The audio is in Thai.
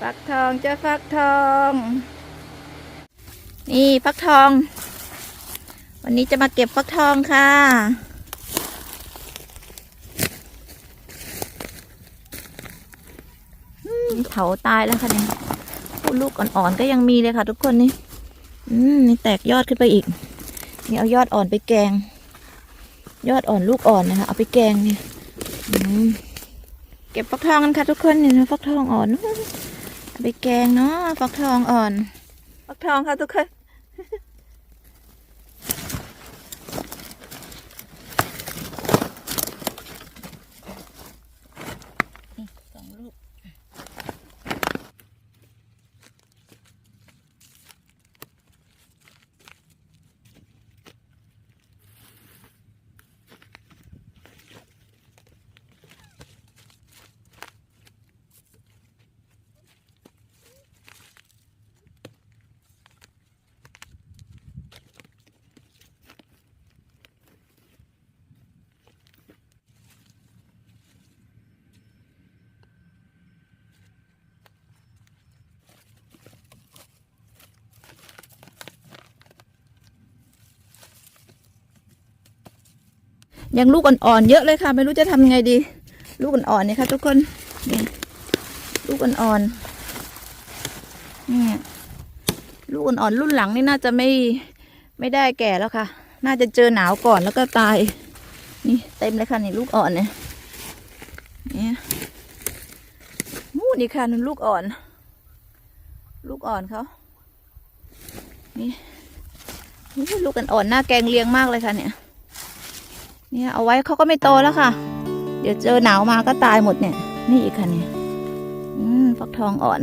ฟักทองจ้าฟักทอง นี่ฟักทอง วันนี้จะมาเก็บฟักทองค่ะ เถาตายแล้วค่ะเนี่ยพูดลูกอ่อนๆก็ยังมีเลยค่ะทุกคนนี่ อืมนี่แตกยอดขึ้นไปอีก นี่เอายอดอ่อนไปแกง ยอดอ่อนลูกอ่อนนะคะ เอาไปแกงเนี่ยเก็บฟักทองกันค่ะทุกคนนี่นะฟักทองอ่อน ไปแกงเนาะฟักทองอ่อน ฟักทองค่ะทุกคน ยังลูกอ่อนๆเยอะเลยค่ะ ไม่รู้จะทำยังไงดี ลูกอ่อนๆเนี่ยค่ะทุกคนนี่ลูกอ่อนๆนี่ลูกอ่อนๆรุ่นหลังนี่น่าจะไม่ไม่ได้แก่แล้วค่ะ น่าจะเจอหนาวก่อนแล้วก็ตาย นี่เต็มเลยค่ะนี่ลูกอ่อนเนี่ยนี่มูนี่ค่ะนั่นลูกอ่อน ลูกอ่อนเขานี่ลูกอ่อนๆหน้าแกงเลี้ยงมากเลยค่ะเนี่ย เนี่ยเอาไว้เขาก็ไม่โตแล้วค่ะ เดี๋ยวเจอหนาวมาก็ตายหมดเนี่ย นี่อีกค่ะเนี่ย อืมฟักทองอ่อน